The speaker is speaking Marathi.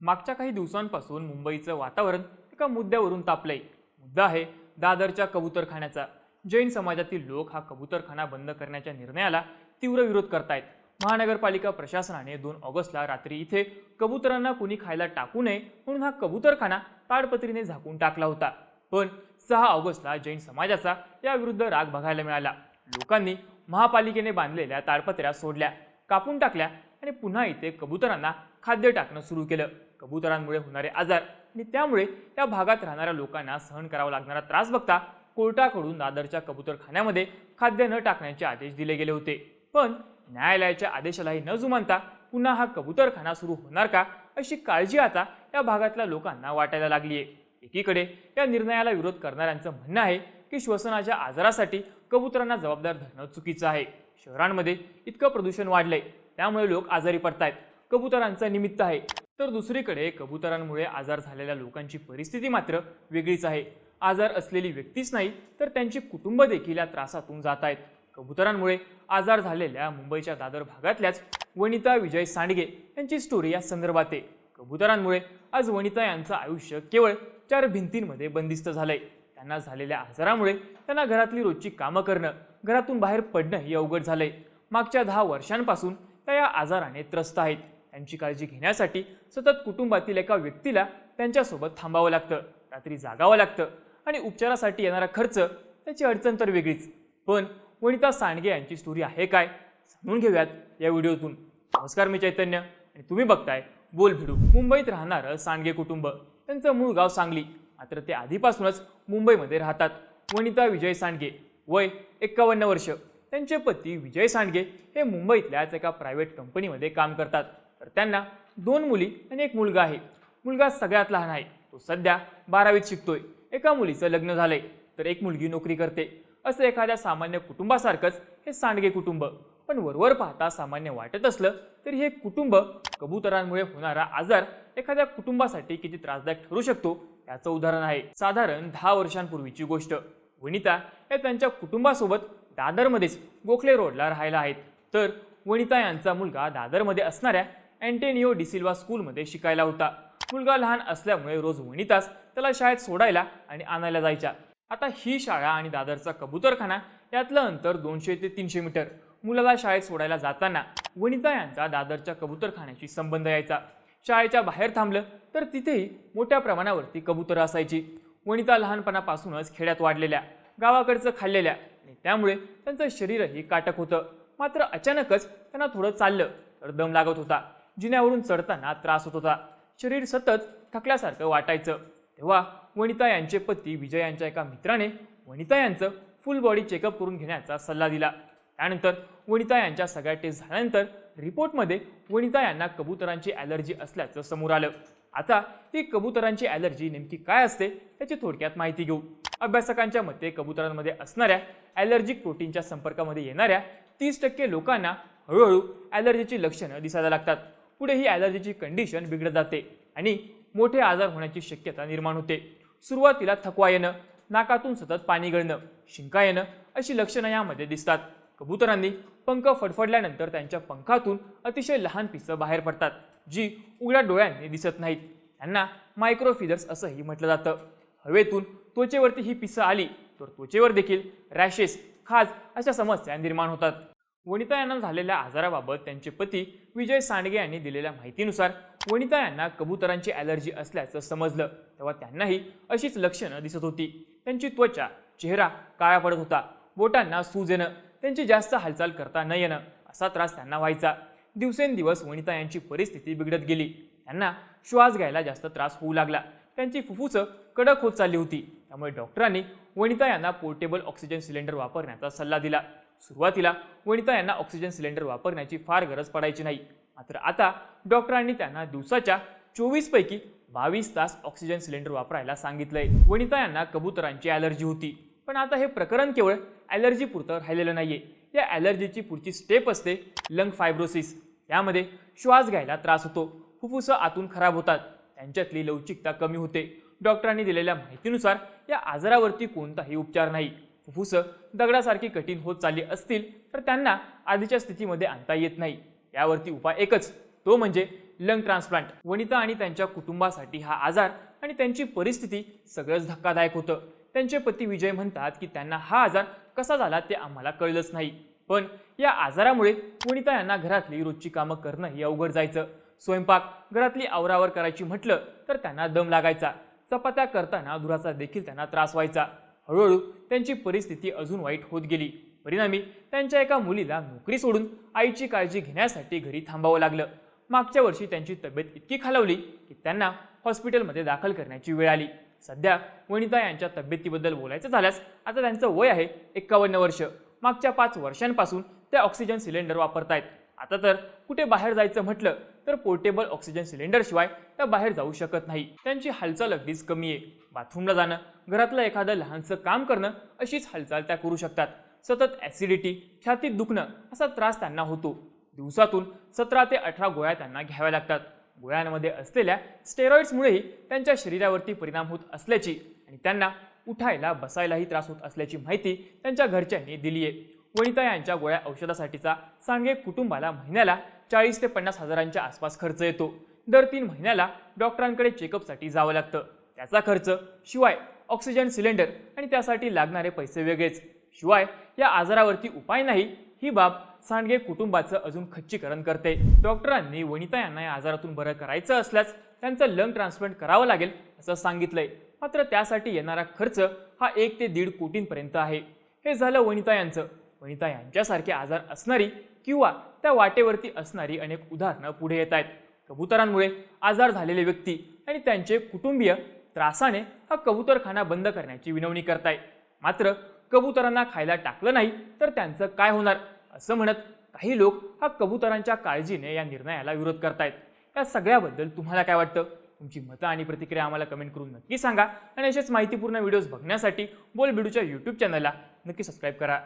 मागच्या काही दिवसांपासून मुंबईचं वातावरण एका मुद्द्यावरून तापलंय. मुद्दा आहे दादरच्या कबूतरखान्याचा. जैन समाजातील लोक हा कबूतरखाना बंद करण्याच्या निर्णयाला तीव्र विरोध करतायत. महानगरपालिका प्रशासनाने दोन ऑगस्टला रात्री इथे कबुतरांना कुणी खायला टाकू नये म्हणून हा कबूतरखाना ताडपत्रीने झाकून टाकला होता. पण सहा ऑगस्टला जैन समाजाचा याविरुद्ध राग बघायला मिळाला. लोकांनी महापालिकेने बांधलेल्या ताडपत्र्या सोडल्या कापून टाकल्या आणि पुन्हा इथे कबुतरांना खाद्य टाकणं सुरू केलं. कबुतरांमुळे होणारे आजार आणि त्यामुळे या भागात राहणाऱ्या लोकांना सहन करावा लागणारा त्रास बघता कोर्टाकडून दादरच्या कबुतरखान्यामध्ये खाद्य न टाकण्याचे आदेश दिले गेले होते. पण न्यायालयाच्या आदेशालाही न जुमानता पुन्हा हा कबुतरखाना सुरू होणार का अशी काळजी आता या भागातल्या लोकांना वाटायला लागली आहे एकीकडे या निर्णयाला विरोध करणाऱ्यांचं म्हणणं आहे की श्वसनाच्या आजारासाठी कबुतरांना जबाबदार धरणं चुकीचं आहे. शहरांमध्ये इतकं प्रदूषण वाढलंय. त्यामुळे लोक आजारी पडतायत. कबुतरांचं निमित्त आहे. तर दुसरीकडे कबुतरांमुळे आजार झालेल्या लोकांची परिस्थिती मात्र वेगळीच आहे. आजार असलेली व्यक्तीच नाही तर त्यांची कुटुंब देखील या त्रासातून जात आहेत. कबुतरांमुळे आजार झालेल्या मुंबईच्या दादर भागातल्याच वनिता विजय सांडगे यांची स्टोरी या संदर्भात आहे. कबुतरांमुळे आज वनिता यांचं आयुष्य केवळ चार भिंतींमध्ये बंदिस्त झालंय. त्यांना झालेल्या आजारामुळे त्यांना घरातली रोजची कामं करणं घरातून बाहेर पडणं हे अवघड झालंय. मागच्या दहा वर्षांपासून त्या या आजाराने त्रस्त आहेत. त्यांची काळजी घेण्यासाठी सतत कुटुंबातील एका व्यक्तीला त्यांच्यासोबत थांबावं लागतं. रात्री जागावं लागतं आणि उपचारासाठी येणारा खर्च त्याची अडचण तर वेगळीच. पण वनिता सांडगे यांची स्टोरी आहे काय? समजून घेऊयात या व्हिडिओतून. नमस्कार मी चैतन्य आणि तुम्ही बघताय बोल भिडू. मुंबईत राहणारं सांडगे कुटुंब. त्यांचं मूळ गाव सांगली. मात्र ते आधीपासूनच मुंबईमध्ये राहतात. वनिता विजय सांडगे वय एक्कावन्न वर्ष. त्यांचे पती विजय सांडगे हे मुंबईतल्याच एका प्रायव्हेट कंपनीमध्ये काम करतात. तर त्यांना दोन मुली आणि एक मुलगा आहे. मुलगा सगळ्यात लहान आहे. तो सध्या बारावीत शिकतोय. एका मुलीचं लग्न झालंय. तर एक मुलगी नोकरी करते. असं एखाद्या सामान्य कुटुंबासारखंच हे सांडगे कुटुंब. पण वरवर पाहता सामान्य वाटत असलं तरी हे कुटुंब कबुतरांमुळे होणारा आजार एखाद्या कुटुंबासाठी किती त्रासदायक ठरू शकतो याचं उदाहरण आहे. साधारण दहा वर्षांपूर्वीची गोष्ट. वनिता या त्यांच्या कुटुंबासोबत दादरमध्येच गोखले रोडला राहायला आहेत. तर वनिता यांचा मुलगा दादरमध्ये असणाऱ्या अँटेनिओ डिसिल्वा स्कूलमध्ये शिकायला होता. मुलगा लहान असल्यामुळे रोज वनिताच त्याला शाळेत सोडायला आणि आणायला जायच्या आता ही शाळा आणि दादरचा कबूतरखाना यातलं अंतर दोनशे ते तीनशे मीटर. मुलाला शाळेत सोडायला जाताना वनिता यांचा दादरच्या कबूतरखान्याशी संबंध यायचा. शाळेच्या बाहेर थांबलं तर तिथेही मोठ्या प्रमाणावरती कबूतरं असायची. वनिता लहानपणापासूनच खेड्यात वाढलेल्या गावाकडचं खाल्लेल्या आणि त्यामुळे त्यांचं शरीरही काटक होतं. मात्र अचानकच त्यांना थोडं चाललं तर दम लागत होता. जिन्यावरून चढताना त्रास होत होता. शरीर सतत थकल्यासारखं वाटायचं. तेव्हा वनिता यांचे पती विजय यांच्या एका मित्राने वनिता यांचं फुल बॉडी चेकअप करून घेण्याचा सल्ला दिला. त्यानंतर वनिता यांच्या सगळ्या टेस्ट झाल्यानंतर रिपोर्टमध्ये वनिता यांना कबुतरांची ॲलर्जी असल्याचं समोर आलं. आता ही कबुतरांची ॲलर्जी नेमकी काय असते त्याची थोडक्यात माहिती घेऊ. अभ्यासकांच्या मते कबुतरांमध्ये असणाऱ्या ॲलर्जिक प्रोटीनच्या संपर्कामध्ये येणाऱ्या तीस टक्के लोकांना हळूहळू ॲलर्जीची लक्षणं दिसायला लागतात. पुढे ही ॲलर्जीची कंडिशन बिघडत जाते आणि मोठे आजार होण्याची शक्यता निर्माण होते. सुरुवातीला थकवा येणं नाकातून सतत पाणी गळणं शिंका येणं अशी लक्षणं यामध्ये दिसतात. कबुतरांनी पंख फडफडल्यानंतर त्यांच्या पंखातून अतिशय लहान पिसं बाहेर पडतात. जी उघड्या डोळ्यांनी दिसत नाहीत. त्यांना मायक्रोफिदर्स असंही म्हटलं जातं. हवेतून त्वचेवरती ही पिसं आली तर त्वचेवर देखील रॅशेस खाज अशा समस्या निर्माण होतात. वनिता यांना झालेल्या आजाराबाबत त्यांचे पती विजय सांडगे यांनी दिलेल्या माहितीनुसार वनिता यांना कबुतरांची ॲलर्जी असल्याचं समजलं तेव्हा त्यांनाही अशीच लक्षणं दिसत होती. त्यांची त्वचा चेहरा काळा पडत होता. बोटांना सूज येणं त्यांची जास्त हालचाल करता न येणं असा त्रास त्यांना व्हायचा. दिवसेंदिवस वनिता यांची परिस्थिती बिघडत गेली. त्यांना श्वास घ्यायला जास्त त्रास होऊ लागला. त्यांची फुफ्फुसं कडक होत चालली होती. त्यामुळे डॉक्टरांनी वनिता यांना पोर्टेबल ऑक्सिजन सिलेंडर वापरण्याचा सल्ला दिला. सुरुवातीला वनिता यांना ऑक्सिजन सिलेंडर वापरण्याची फार गरज पडायची नाही. मात्र आता डॉक्टरांनी त्यांना दिवसाच्या चोवीसपैकी बावीस तास ऑक्सिजन सिलेंडर वापरायला सांगितलंय. वनिता यांना कबुतरांची ॲलर्जी होती. पण आता हे प्रकरण केवळ ॲलर्जी पुरतं राहिलेलं नाहीये. या ॲलर्जीची पुढची स्टेप असते लंग फायब्रोसिस. यामध्ये श्वास घ्यायला त्रास होतो. फुफ्फुसं आतून खराब होतात. त्यांच्यातली लवचिकता कमी होते. डॉक्टरांनी दिलेल्या माहितीनुसार या आजारावरती कोणताही उपचार नाही. फुफ्फुसं दगडासारखी कठीण होत चालली असतील तर त्यांना आधीच्या स्थितीमध्ये आणता येत नाही. यावरती उपाय एकच. तो म्हणजे लंग ट्रान्सप्लांट. वनिता आणि त्यांच्या कुटुंबासाठी हा आजार आणि त्यांची परिस्थिती सगळंच धक्कादायक होतं. त्यांचे पती विजय म्हणतात की त्यांना हा आजार कसा झाला ते आम्हाला कळलंच नाही. पण या आजारामुळे पुणिता यांना घरातली रोजची कामं करणंही अवघड जायचं. स्वयंपाक घरातली आवरावर करायची म्हटलं तर त्यांना दम लागायचा. चपात्या करताना धुराचा देखील त्यांना त्रास व्हायचा. हळूहळू त्यांची परिस्थिती अजून वाईट होत गेली. परिणामी त्यांच्या एका मुलीला नोकरी सोडून आईची काळजी घेण्यासाठी घरी थांबावं लागलं. मागच्या वर्षी त्यांची तब्येत इतकी खालावली की त्यांना हॉस्पिटलमध्ये दाखल करण्याची वेळ आली. सध्या वनिता यांच्या तब्येतीबद्दल बोलायचं झाल्यास आता त्यांचं वय आहे एक्कावन्न वर्ष. मागच्या पाच वर्षांपासून ते ऑक्सिजन सिलेंडर वापरतायत. आता तर कुठे बाहेर जायचं म्हटलं तर पोर्टेबल ऑक्सिजन सिलेंडरशिवाय त्या बाहेर जाऊ शकत नाही. त्यांची हालचाल अगदीच कमी आहे. बाथरूमला जाणं घरातलं एखादं लहानसं काम करणं अशीच हालचाल त्या करू शकतात. सतत ॲसिडिटी छातीत दुखणं असा त्रास त्यांना होतो. दिवसातून सतरा ते अठरा गोळ्या त्यांना घ्याव्या लागतात. गोळ्यांमध्ये असलेल्या स्टेरॉइड्समुळेही त्यांच्या शरीरावरती परिणाम होत असल्याची आणि त्यांना उठायला बसायलाही त्रास होत असल्याची माहिती त्यांच्या घरच्यांनी दिली आहे. वनिता यांच्या गोळ्या औषधासाठीचा सांगे कुटुंबाला महिन्याला चाळीस ते पन्नास हजारांच्या आसपास खर्च येतो. दर तीन महिन्याला डॉक्टरांकडे चेकअपसाठी जावं लागतं. त्याचा खर्च शिवाय ऑक्सिजन सिलेंडर आणि त्यासाठी लागणारे पैसे वेगळेच. शिवाय या आजारावरती उपाय नाही ही बाब सांडगे कुटुंबाचं अजून खच्चीकरण करते. डॉक्टरांनी वनिता यांना या आजारातून बरं करायचं असल्यास त्यांचं लंग ट्रान्सप्लांट करावं लागेल असं सांगितलंय. मात्र त्यासाठी येणारा खर्च हा एक ते दीड कोटींपर्यंत आहे. हे झालं वनिता यांचं. वनिता यांच्यासारखे आजार असणारी किंवा त्या वाटेवरती असणारी अनेक उदाहरणं पुढे येत आहेत. कबुतरांमुळे आजार झालेले व्यक्ती आणि त्यांचे कुटुंबीय त्रासाने हा कबुतरखाना बंद करण्याची विनवणी करताय मात्र कबुतरांना खायला टाकलं नाही तर त्यांचं काय होणार? असं म्हणत काही लोक हा कबुतरांच्या काळजीने या निर्णयाला विरोध करतायत. या सगळ्याबद्दल तुम्हाला काय वाटतं? तुमची मतं आणि प्रतिक्रिया आम्हाला कमेंट करून नक्की सांगा. आणि असेच माहितीपूर्ण व्हिडिओज बघण्यासाठी बोल बिडूच्या यूट्यूब चॅनलला नक्की सबस्क्राईब करा.